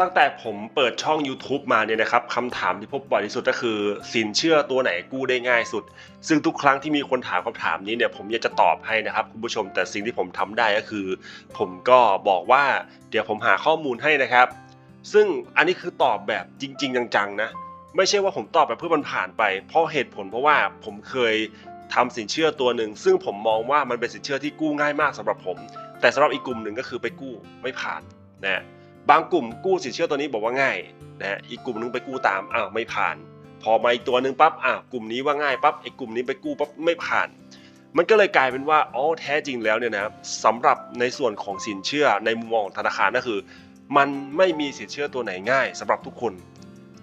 ตั้งแต่ผมเปิดช่อง YouTube มาเนี่ยนะครับคำถามที่พบบ่อยที่สุดก็คือ สินเชื่อตัวไหนกู้ได้ง่ายสุด ซึ่งทุกครั้งที่มีคนถามคำถามนี้เนี่ยผมอยากจะตอบให้นะครับคุณผู้ชมแต่สิ่งที่ผมทำได้ก็คือ ผมก็บอกว่าเดี๋ยวผมหาข้อมูลให้นะครับ ซึ่งอันนี้คือตอบแบบจริง ๆ จังๆนะไม่ใช่ว่าผมตอบแบบเพื่อมันผ่านไป เพราะเหตุผลเพราะว่าผมเคยทำสินเชื่อตัวหนึ่ง ซึ่งผมมองว่ามันเป็นสินเชื่อที่กู้ง่ายมากสำหรับผม แต่สำหรับอีกกลุ่มหนึ่งก็คือไปกู้ไม่ผ่านนะ บางกลุ่มกู้สินเชื่อตัวนี้บอกว่าง่ายนะอีกกลุ่มนึงไปกู้ตามอ้าวไม่ผ่าน พอมาอีกตัวหนึ่งปั๊บอ้าวกลุ่มนี้ว่าง่ายปั๊บไอ้กลุ่มนี้ไปกู้ปั๊บไม่ผ่าน มันก็เลยกลายเป็นว่าอ๋อแท้จริงแล้วเนี่ยนะครับสำหรับในส่วนของสินเชื่อในมุมมองของธนาคารก็คือ มันไม่มีสินเชื่อตัวไหนง่ายสำหรับทุกคน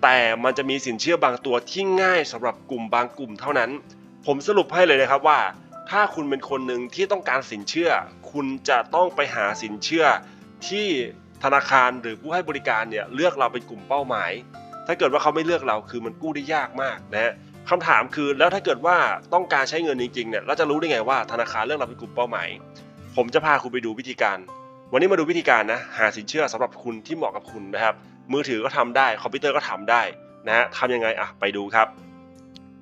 แต่มันจะมีสินเชื่อบางตัวที่ง่ายสำหรับกลุ่มบางกลุ่มเท่านั้น ผมสรุปให้เลยนะครับว่า ถ้าคุณเป็นคนหนึ่งที่ต้องการสินเชื่อ คุณจะต้องไปหาสินเชื่อที่ ธนาคารหรือผู้ให้บริการเนี่ยเลือกเราเป็นกลุ่มเป้าหมาย ถ้าเกิดว่าเขาไม่เลือกเราคือมันกู้ได้ยากมากนะฮะคำถามคือแล้วถ้าเกิดว่าต้องการใช้เงินจริงๆเนี่ยเราจะรู้ได้ไงว่าธนาคารเลือกเราเป็นกลุ่มเป้าหมาย ผมจะพาคุณไปดูวิธีการ วันนี้มาดูวิธีการนะหาสินเชื่อสำหรับคุณที่เหมาะกับคุณนะครับ มือถือก็ทำได้คอมพิวเตอร์ก็ทำได้นะฮะทำยังไงอะไปดูครับ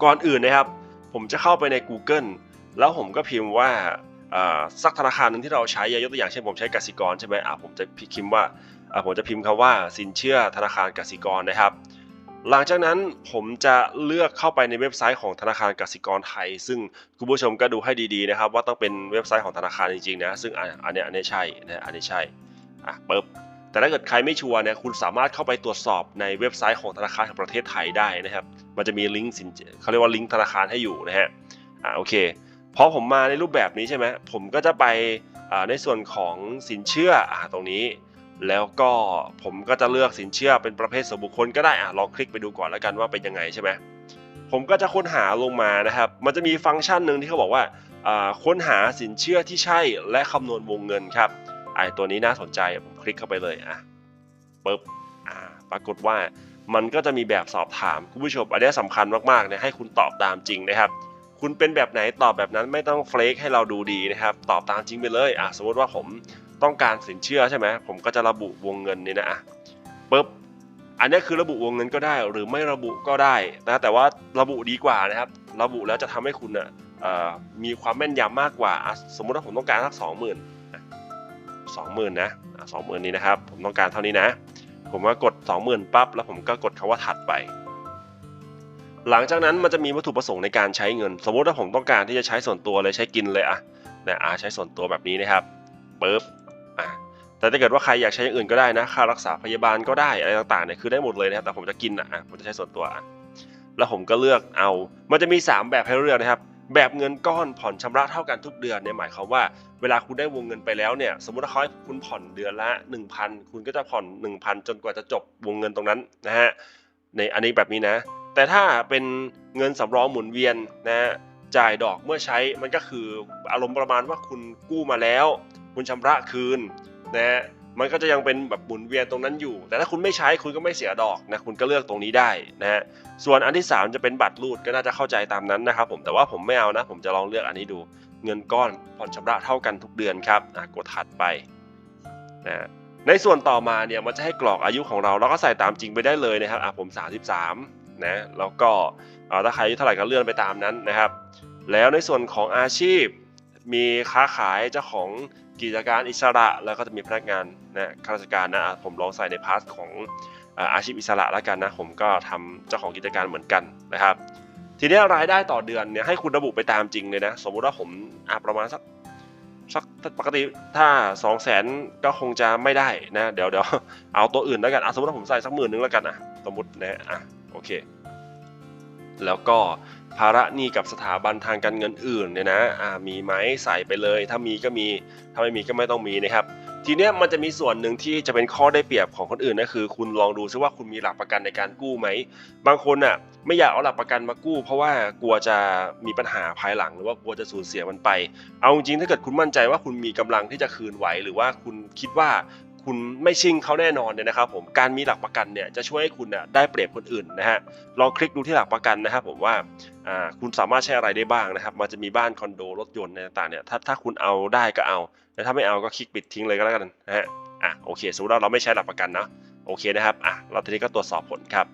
ก่อนอื่นนะครับ ผมจะเข้าไปใน Google แล้วผมก็พิมพ์ว่า สักธนาคารหนึ่งที่เราใช้ยกตัวอย่างเช่นผมใช้กสิกรใช่ไหมอะผมจะพิมพ์ว่าอะผมจะพิมพ์คำว่าสินเชื่อธนาคารกสิกรนะครับ หลังจากนั้นผมจะเลือกเข้าไปในเว็บไซต์ของธนาคารกสิกรไทย ซึ่งคุณผู้ชมก็ดูให้ดีๆนะครับ ว่าต้องเป็นเว็บไซต์ของธนาคารจริงๆนะซึ่งอันนี้อันนี้ใช่นะอันนี้ใช่อะปึ๊บแต่ถ้าเกิดใครไม่ชัวร์เนี่ยคุณสามารถเข้าไปตรวจสอบในเว็บไซต์ของธนาคารแห่งประเทศไทยได้นะครับ มันจะมีลิงก์สินเขาเรียกว่าลิงก์ธนาคารให้อยู่นะฮะอ่าโอเค พอผมมาในรูปแบบนี้ใช่ไหมผมก็จะไปในส่วนของสินเชื่ออตรงนี้ แล้วก็ผมก็จะเลือกสินเชื่อเป็นประเภทส่วนบุคคลก็ได้อะลองคลิกไปดูก่อนแล้วกันว่าเป็นยังไงใช่ไหมผมก็จะค้นหาลงมานะครับ มันจะมีฟังก์ชันหนึ่งที่เขาบอกว่าค้นหาสินเชื่อที่ใช่และคำนวณวงเงินครับไอ้ตัวนี้น่าสนใจผมคลิกเข้าไปเลยอะปึ๊บอ่าปรากฏว่ามันก็จะมีแบบสอบถามคุณผู้ชมอันนี้สำคัญมากๆนะให้คุณตอบตามจริงนะครับ คุณเป็นแบบไหนตอบแบบนั้นไม่ต้องเฟลกให้เราดูดีนะครับ ตอบตามจริงไปเลยอะสมมติว่าผมต้องการสินเชื่อใช่ไหมผมก็จะระบุวงเงินนี่นะอะปึ๊บอันนี้คือระบุวงเงินก็ได้หรือไม่ระบุก็ได้นะแต่ว่าระบุดีกว่านะครับ ระบุแล้วจะทำให้คุณอะมีความแม่นยำมากกว่า สมมติว่าผมต้องการสักสองหมื่นสองหมื่นนะสองหมื่นนี้นะครับ ผมต้องการเท่านี้นะ ผมก็กด 20,000ปั๊บแล้วผมก็กดคาว่าถัดไป หลังจากนั้นมันจะมีวัตถุประสงค์ในการใช้เงิน สมมติว่าผมต้องการที่จะใช้ส่วนตัวเลยใช้กินเลยอะนะอาใช้ส่วนตัวแบบนี้นะครับปึ๊บอะแต่ถ้าเกิดว่าใครอยากใช้อย่างอื่นก็ได้นะ ค่ารักษาพยาบาลก็ได้อะไรต่างๆเนี่ยคือได้หมดเลยนะครับแต่ผมจะกินอะอะผมจะใช้ส่วนตัวอะแล้วผมก็เลือกเอา มันจะมี 3 แบบให้เลือกนะครับ แบบเงินก้อนผ่อนชำระเท่ากันทุกเดือนเนี่ยหมายความว่าเวลาคุณได้วงเงินไปแล้วเนี่ยสมมติว่าเขาให้คุณผ่อนเดือนละ 1,000 คุณก็จะผ่อน 1,000 จนกว่าจะจบวงเงินตรงนั้นนะฮะในอันนี้แบบนี้นะ แต่ถ้าเป็นเงินสำรองหมุนเวียนนะฮะจ่ายดอกเมื่อใช้มันก็คืออารมณ์ประมาณว่าคุณกู้มาแล้ว คุณชำระคืนนะฮะมันก็จะยังเป็นแบบหมุนเวียนตรงนั้นอยู่ แต่ถ้าคุณไม่ใช้คุณก็ไม่เสียดอกนะคุณก็เลือกตรงนี้ได้นะฮะส่วนอันที่ 3 จะเป็นบัตรรูดก็น่าจะเข้าใจตามนั้นนะครับ ผมแต่ว่าผมไม่เอานะ ผมจะลองเลือกอันนี้ดู เงินก้อนผ่อนชำระเท่ากันทุกเดือนครับกดถัดไปนะในส่วนต่อมาเนี่ยมันจะให้กรอกอายุของเราแล้วก็ใส่ตามจริงไปได้เลยนะครับอะผม 33 นะแล้วก็ถ้าใครอายุเท่าไหร่ก็เลื่อนไปตามนั้นนะครับ แล้วในส่วนของอาชีพ มีค้าขายเจ้าของกิจการอิสระ แล้วก็จะมีพนักงานนะข้าราชการนะผมลองใส่ในพาร์ทของอาชีพอิสระแล้วกันนะผมก็ทำเจ้าของกิจการเหมือนกันนะครับ ทีนี้รายได้ต่อเดือนเนี่ยให้คุณระบุไปตามจริงเลยนะสมมุติว่าผมอาประมาณสักสักปกติถ้า 2 0 0แสนก็คงจะไม่ได้นะ เดี๋ยวเดี๋ยวเอาตัวอื่นแล้วกันสมมติว่าผมใส่สักหมื่นนึงแล้วกันอะสมมตินะอะ เค แล้วก็ภาระหนี้กับสถาบันทางการเงินอื่นเนี่ยนะอ่ามีไหมใส่ไปเลย ถ้ามีก็มี ถ้าไม่มีก็ไม่ต้องมีนะครับ ทีเนี้ยมันจะมีส่วนหนึ่งที่จะเป็นข้อได้เปรียบของคนอื่นก็คือ คุณลองดูซิว่าคุณมีหลักประกันในการกู้ไหม บางคนอะไม่อยากเอาหลักประกันมากู้ เพราะว่ากลัวจะมีปัญหาภายหลังหรือว่ากลัวจะสูญเสียมันไป เอาจริงๆถ้าเกิดคุณมั่นใจว่าคุณมีกำลังที่จะคืนไหว หรือว่าคุณคิดว่า คุณไม่ชิงเขาแน่นอนเนี่ยนะครับผมการมีหลักประกันเนี่ยจะช่วยให้คุณเนี่ยได้เปรียบคนอื่นนะฮะลองคลิกดูที่หลักประกันนะครับผมว่าคุณสามารถใช้อะไรได้บ้างนะครับ มันจะมีบ้านคอนโดรถยนต์ต่างๆเนี่ยถ้าถ้าคุณเอาได้ก็เอาแต่ถ้าไม่เอาก็คลิกปิดทิ้งเลยก็แล้วกันนะฮะอะโอเคสมมติเราไม่ใช้หลักประกันนะโอเคนะครับอะเราทีนี้ก็ตรวจสอบผลครับ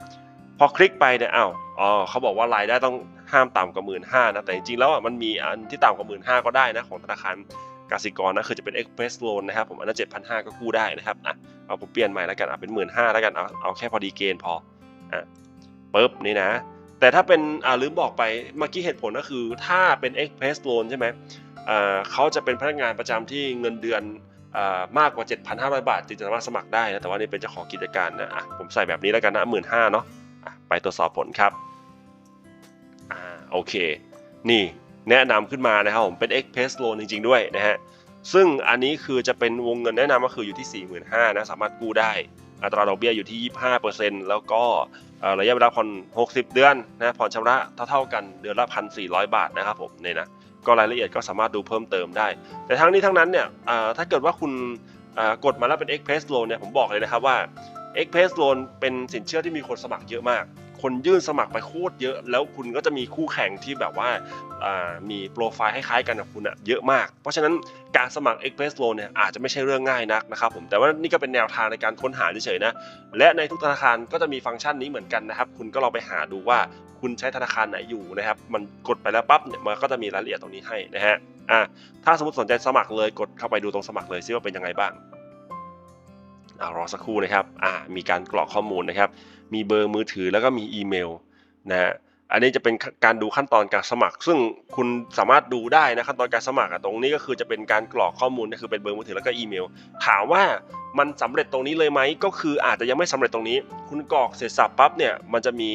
พอคลิกไปเนี่ยอ้าวอ๋อเขาบอกว่ารายได้ต้องห้ามต่ำกว่าหมื่นห้านะแต่จริงๆแล้วอะมันมีอันที่ต่ำกว่าหมื่นห้าก็ได้นะของธนาคาร กสิกรนะคือจะเป็น Express Loan นะครับผมอันนั้นเจ็ดพันห้าก็กู้ได้นะครับอะเอาผมเปลี่ยนใหม่แล้วกันอะเป็นหมื่นห้าแล้วกันเอาเอาแค่พอดีเกณฑ์พออะปุ๊บนี่นะ แต่ถ้าเป็นอ่าลืมบอกไปเมื่อกี้เหตุผลก็คือถ้าเป็น Express Loan ใช่ไหมอ่าเขาจะเป็นพนักงานประจำที่เงินเดือนอ่ามากกว่า 7,500 บาทจึงจะสามารถสมัครได้นะแต่ว่านี่เป็นเจ้าของกิจการนะอะผมใส่แบบนี้แล้วกันนะหมื่นห้าเนาะอะไปตรวจสอบผลครับอ่าโอเค นี่ แนะนำขึ้นมานะครับผมเป็น Express Loan จริง ๆ ด้วยนะฮะซึ่งอันนี้คือจะเป็นวงเงินแนะนำก็คืออยู่ที่ 45,000นะสามารถกู้ได้อัตราดอกเบี้ยอยู่ที่ 25%แล้วก็ระยะเวลาผ่อน 60 เดือนนะผ่อนชำระเท่าๆกันเดือนละ 1,400 บาทนะครับผมเนี่ยนะก็รายละเอียดก็สามารถดูเพิ่มเติมได้ แต่ทั้งนี้ทั้งนั้นเนี่ยถ้าเกิดว่าคุณกดมาแล้วเป็น Express Loan เนี่ยผมบอกเลยนะครับว่า Express Loan เป็นสินเชื่อที่มีคนสมัครเยอะมาก คนยื่นสมัครไปโคตรเยอะ แล้วคุณก็จะมีคู่แข่งที่แบบว่ามีโปรไฟล์คล้ายๆกันกับคุณอะเยอะมาก เพราะฉะนั้นการสมัคร Express Loan เนี่ยอาจจะไม่ใช่เรื่องง่ายนักนะครับผมแต่ว่านี่ก็เป็นแนวทางในการค้นหาเฉยๆนะและในทุกธนาคารก็จะมีฟังก์ชันนี้เหมือนกันนะครับ คุณก็ลองไปหาดูว่าคุณใช้ธนาคารไหนอยู่นะครับ มันกดไปแล้วปั๊บเนี่ยมันก็จะมีรายละเอียดตรงนี้ให้นะฮะอะถ้าสมมติสนใจสมัครเลยกดเข้าไปดูตรงสมัครเลยซิว่าเป็นยังไงบ้าง อารอสักครู่นะครับอ่ามีการกรอกข้อมูลนะครับ มีเบอร์มือถือแล้วก็มีอีเมลนะฮะอันนี้จะเป็นการดูขั้นตอนการสมัคร ซึ่งคุณสามารถดูได้นะขั้นตอนการสมัครอะตรงนี้ก็คือจะเป็นการกรอกข้อมูลก็คือเป็นเบอร์มือถือแล้วก็อีเมล ถามว่ามันสำเร็จตรงนี้เลยไหมก็คืออาจจะยังไม่สำเร็จตรงนี้ คุณกรอกเสร็จสับปั๊บเนี่ยมันจะมี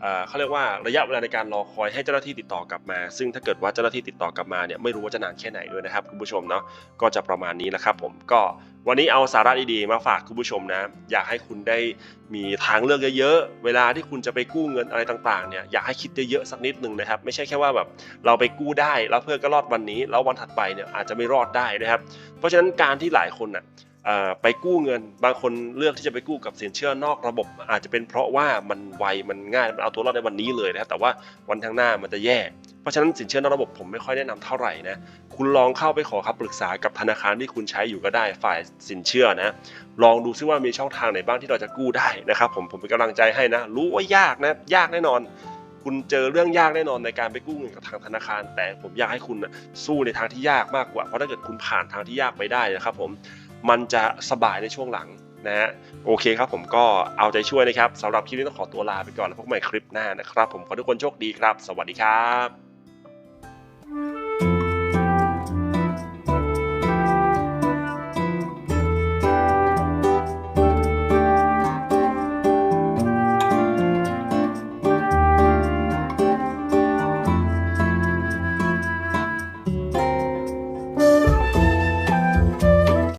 เอ่อเขาเรียกว่าระยะเวลาในการรอคอยให้เจ้าหน้าที่ติดต่อกลับมา ซึ่งถ้าเกิดว่าเจ้าหน้าที่ติดต่อกลับมาเนี่ยไม่รู้ว่าจะนานแค่ไหนด้วยนะครับคุณผู้ชมเนาะก็จะประมาณนี้แหละครับผมก็ วันนี้เอาสาระดีๆมาฝากคุณผู้ชมนะ อยากให้คุณได้มีทางเลือกเยอะๆ เวลาที่คุณจะไปกู้เงินอะไรต่างๆเนี่ยอยากให้คิดเยอะๆสักนิดหนึ่งนะครับ ไม่ใช่แค่ว่าแบบเราไปกู้ได้แล้วเพื่อก็รอดวันนี้ แล้ววันถัดไปเนี่ยอาจจะไม่รอดได้นะครับ เพราะฉะนั้นการที่หลายคนน่ะเอ่อ ไปกู้เงิน บางคนเลือกที่จะไปกู้กับสินเชื่อนอกระบบ อาจจะเป็นเพราะว่ามันไวมันง่ายมันเอาตัวรอดในวันนี้เลยนะแต่ว่าวันข้างหน้ามันจะแย่ เพราะฉะนั้นสินเชื่อนอกระบบผมไม่ค่อยแนะนำเท่าไหร่นะคุณลองเข้าไปขอคำปรึกษากับธนาคารที่คุณใช้อยู่ก็ได้ฝ่ายสินเชื่อนะ ลองดูซิว่ามีช่องทางไหนบ้างที่เราจะกู้ได้นะครับผมผมเป็นกำลังใจให้นะ รู้ว่ายากนะยากแน่นอนคุณเจอเรื่องยากแน่นอนในการไปกู้เงินกับทางธนาคาร แต่ผมอยากให้คุณสู้ในทางที่ยากมากกว่า เพราะถ้าเกิดคุณผ่านทางที่ยากไปได้นะครับผม มันจะสบายในช่วงหลังนะฮะโอเคครับผมก็เอาใจช่วยนะครับสำหรับคลิปนี้ต้องขอตัวลาไปก่อนแล้วพบใหม่คลิปหน้านะครับ ผมขอทุกคนโชคดีครับ สวัสดีครับ